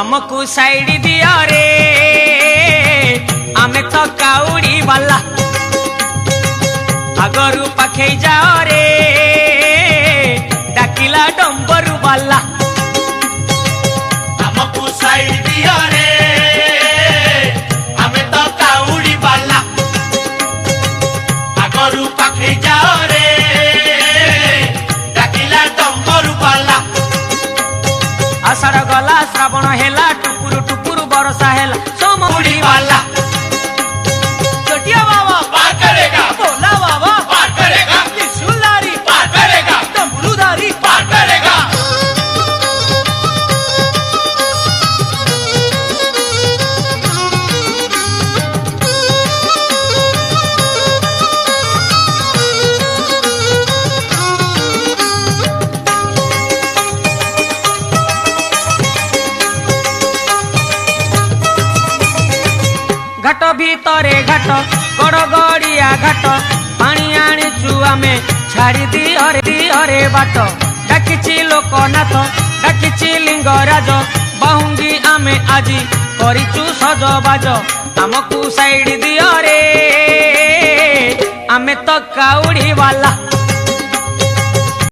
ଆମକୁ ସାଇଡି ଦିଅ ରେ ଆମେ ତ କାଉଡ଼ି ବାଲା ଆଗରୁ ପାଖେଇ ଯାଅ ରେ ଡାକିଲା ଡମ୍ବରୁ ବାଲା ଆମକୁ ସାଇଡି ଦିଅ ଆମେ ତ କାଉଡ଼ି ବାଲା ଆଗରୁ ପାଖେଇ আষাঢ় গলা শ্রাবণ হেলা টুকুরু টুকুরু বর্ষা হেলা সোমুড়ি ঘাট ভিতরে ঘাট গড়গড়িয়া ঘাট পানি আনিছু আমি ছাড়ি দিহরে দিহরে বাট ডাকিছি লোকনাথ ডাকিছি লিঙ্গরাজ বাহুঙ্গি আমি আজি করিছু সজবাজ আমকু সাইড দিহরে আমি তো কাউড়িওয়ালা